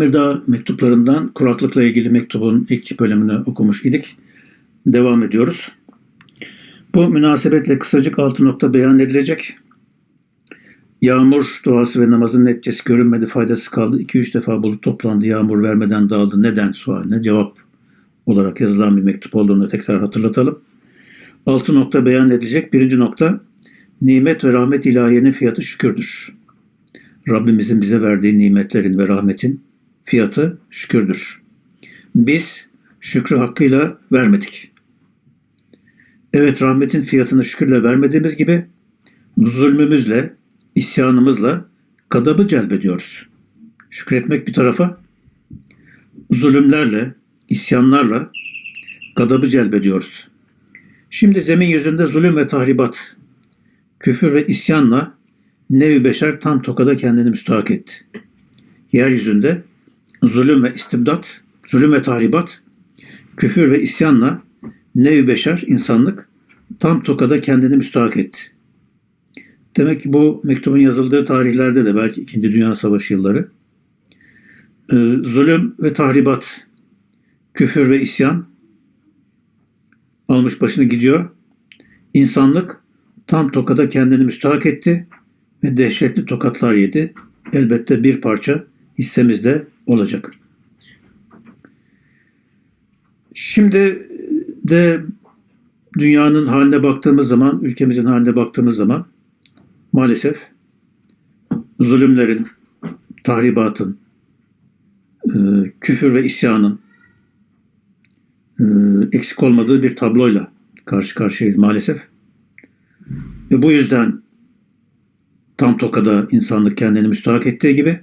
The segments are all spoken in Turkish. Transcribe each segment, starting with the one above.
Emirdağ mektuplarından kuraklıkla ilgili mektubun ilk bölümünü okumuş idik. Devam ediyoruz. Bu münasebetle kısacık altı nokta beyan edilecek. Yağmur duası ve namazın neticesi görünmedi, faydası kaldı. 2-3 defa bulut toplandı, yağmur vermeden dağıldı. Neden sualine cevap olarak yazılan bir mektup olduğunu tekrar hatırlatalım. Altı nokta beyan edilecek. Birinci nokta, nimet ve rahmet ilahiyenin fiyatı şükürdür. Rabbimizin bize verdiği nimetlerin ve rahmetin fiyatı şükürdür. Biz şükrü hakkıyla vermedik. Evet rahmetin fiyatını şükürle vermediğimiz gibi zulmümüzle, isyanımızla gadabı celbediyoruz. Şükretmek bir tarafa, zulümlerle, isyanlarla gadabı celbediyoruz. Şimdi zemin yüzünde zulüm ve tahribat, küfür ve isyanla nevi beşer tam tokada kendini müstahak etti. Yeryüzünde zulüm ve istibdat, zulüm ve tahribat, küfür ve isyanla nevi beşer, insanlık tam tokada kendini müstahak etti. Demek ki bu mektubun yazıldığı tarihlerde de belki 2. Dünya Savaşı yılları e, zulüm ve tahribat, küfür ve isyan almış başını gidiyor. İnsanlık tam tokada kendini müstahak etti ve dehşetli tokatlar yedi. Elbette bir parça hissemizde olacak. Şimdi de dünyanın haline baktığımız zaman, ülkemizin haline baktığımız zaman maalesef zulümlerin, tahribatın, e, küfür ve isyanın e, eksik olmadığı bir tabloyla karşı karşıyayız maalesef. Ve bu yüzden tam tokada insanlık kendini müstahak ettiği gibi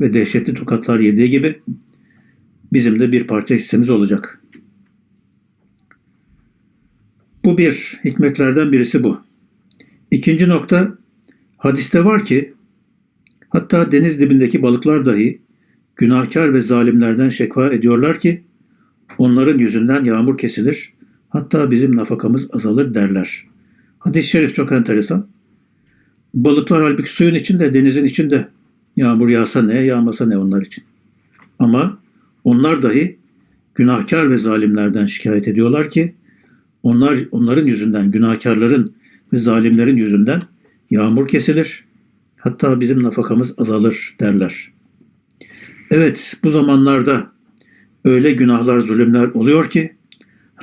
ve dehşetli tokatlar yediği gibi bizim de bir parça hissemiz olacak. Bu bir hikmetlerden birisi bu. İkinci nokta hadiste var ki hatta deniz dibindeki balıklar dahi günahkar ve zalimlerden şekva ediyorlar ki onların yüzünden yağmur kesilir hatta bizim nafakamız azalır derler. Hadis-i şerif çok enteresan. Balıklar halbuki suyun içinde, denizin içinde. Yağmur yağsa ne, yağmasa ne onlar için. Ama onlar dahi günahkar ve zalimlerden şikayet ediyorlar ki onlar onların yüzünden, günahkarların ve zalimlerin yüzünden yağmur kesilir. Hatta bizim nafakamız azalır derler. Evet bu zamanlarda öyle günahlar, zulümler oluyor ki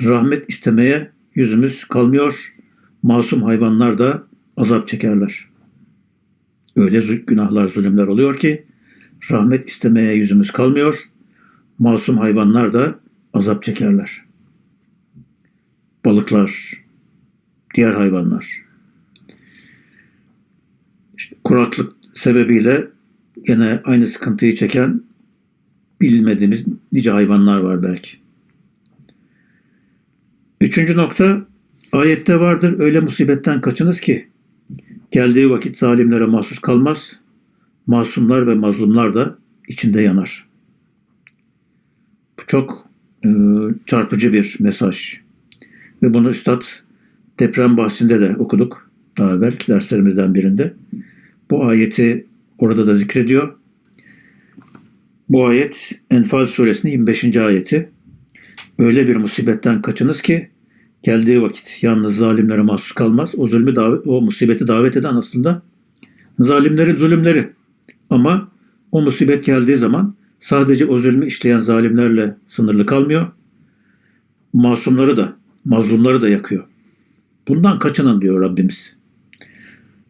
rahmet istemeye yüzümüz kalmıyor. Masum hayvanlar da azap çekerler. Öyle günahlar, zulümler oluyor ki rahmet istemeye yüzümüz kalmıyor. Masum hayvanlar da azap çekerler. Balıklar, diğer hayvanlar. İşte kuraklık sebebiyle yine aynı sıkıntıyı çeken bilmediğimiz nice hayvanlar var belki. Üçüncü nokta ayette vardır öyle musibetten kaçınız ki Geldiği vakit zalimlere mahsus kalmaz, masumlar ve mazlumlar da içinde yanar. Bu çok e, çarpıcı bir mesaj. Ve bunu Üstad deprem bahsinde de okuduk daha evvel derslerimizden birinde. Bu ayeti orada da zikrediyor. Bu ayet Enfal suresinin 25. ayeti. Öyle bir musibetten kaçınız ki geldiği vakit yalnız zalimlere mahsus kalmaz. O zulmü davet, o musibeti davet eden aslında zalimlerin zulümleri. Ama o musibet geldiği zaman sadece o zulmü işleyen zalimlerle sınırlı kalmıyor. Masumları da, mazlumları da yakıyor. Bundan kaçının diyor Rabbimiz.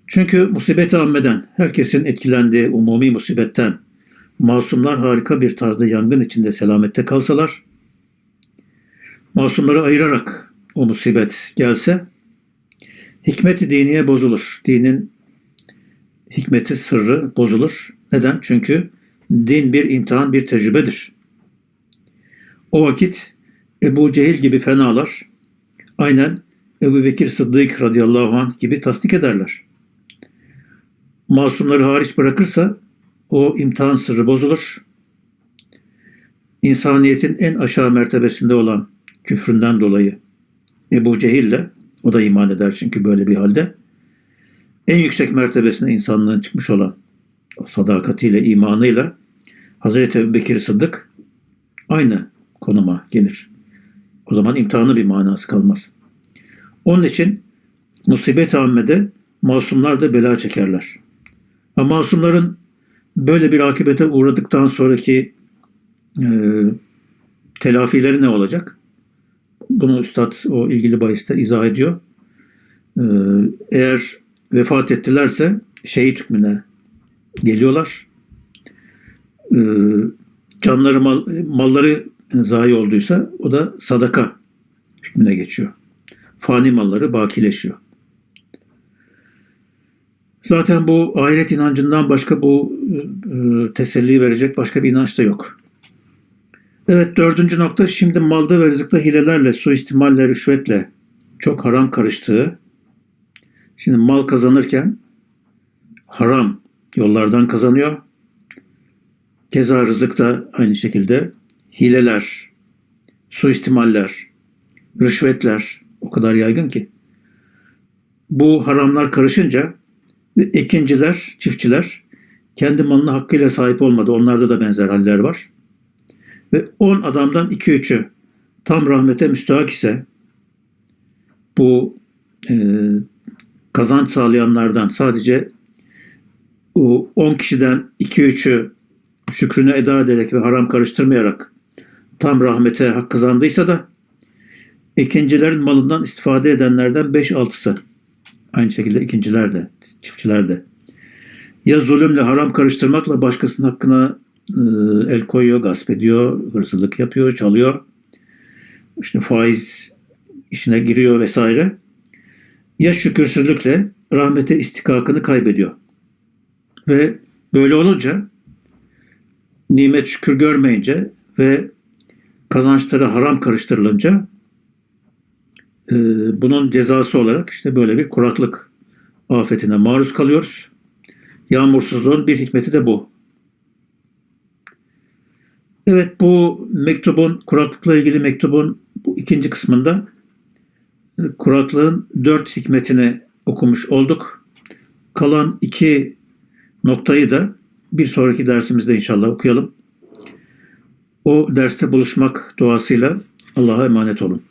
Çünkü musibeti ammeden, herkesin etkilendiği umumi musibetten masumlar harika bir tarzda yangın içinde selamette kalsalar, masumları ayırarak o musibet gelse hikmet-i diniye bozulur. Dinin hikmeti sırrı bozulur. Neden? Çünkü din bir imtihan, bir tecrübedir. O vakit Ebu Cehil gibi fenalar aynen Ebu Bekir Sıddık radıyallahu anh gibi tasdik ederler. Masumları hariç bırakırsa o imtihan sırrı bozulur. İnsaniyetin en aşağı mertebesinde olan küfründen dolayı Ebu Cehil'le, o da iman eder çünkü böyle bir halde, en yüksek mertebesine insanlığın çıkmış olan o sadakatiyle, imanıyla Hazreti Ebubekir Sıddık aynı konuma gelir. O zaman imtihanı bir manası kalmaz. Onun için musibet ammede masumlar da bela çekerler. Ama masumların böyle bir akibete uğradıktan sonraki e, telafileri ne olacak? Bunu Üstad o ilgili bahiste izah ediyor. E, eğer vefat ettilerse şehit hükmüne geliyorlar. E, canları, mal, malları zayi olduysa o da sadaka hükmüne geçiyor. Fani malları bakileşiyor. Zaten bu ahiret inancından başka bu e, teselli verecek başka bir inanç da yok. Evet dördüncü nokta şimdi malda ve rızıkta hilelerle, suistimalle, rüşvetle çok haram karıştığı. Şimdi mal kazanırken haram yollardan kazanıyor. Keza rızık da aynı şekilde hileler, suistimaller, rüşvetler o kadar yaygın ki. Bu haramlar karışınca ikinciler, çiftçiler kendi malına hakkıyla sahip olmadı. Onlarda da benzer haller var. Ve 10 adamdan 2-3'ü tam rahmete müstahak ise bu e, kazanç sağlayanlardan sadece o 10 kişiden 2-3'ü şükrünü eda ederek ve haram karıştırmayarak tam rahmete hak kazandıysa da ikincilerin malından istifade edenlerden 5-6'sı aynı şekilde ikinciler de, çiftçiler de ya zulümle haram karıştırmakla başkasının hakkına el koyuyor, gasp ediyor, hırsızlık yapıyor, çalıyor. İşte faiz işine giriyor vesaire. Ya şükürsüzlükle rahmete istikakını kaybediyor. Ve böyle olunca nimet şükür görmeyince ve kazançları haram karıştırılınca e, bunun cezası olarak işte böyle bir kuraklık afetine maruz kalıyoruz. Yağmursuzluğun bir hikmeti de bu. Evet bu mektubun, kuraklıkla ilgili mektubun bu ikinci kısmında e, kuraklığın dört hikmetini okumuş olduk. Kalan iki noktayı da bir sonraki dersimizde inşallah okuyalım. O derste buluşmak duasıyla Allah'a emanet olun.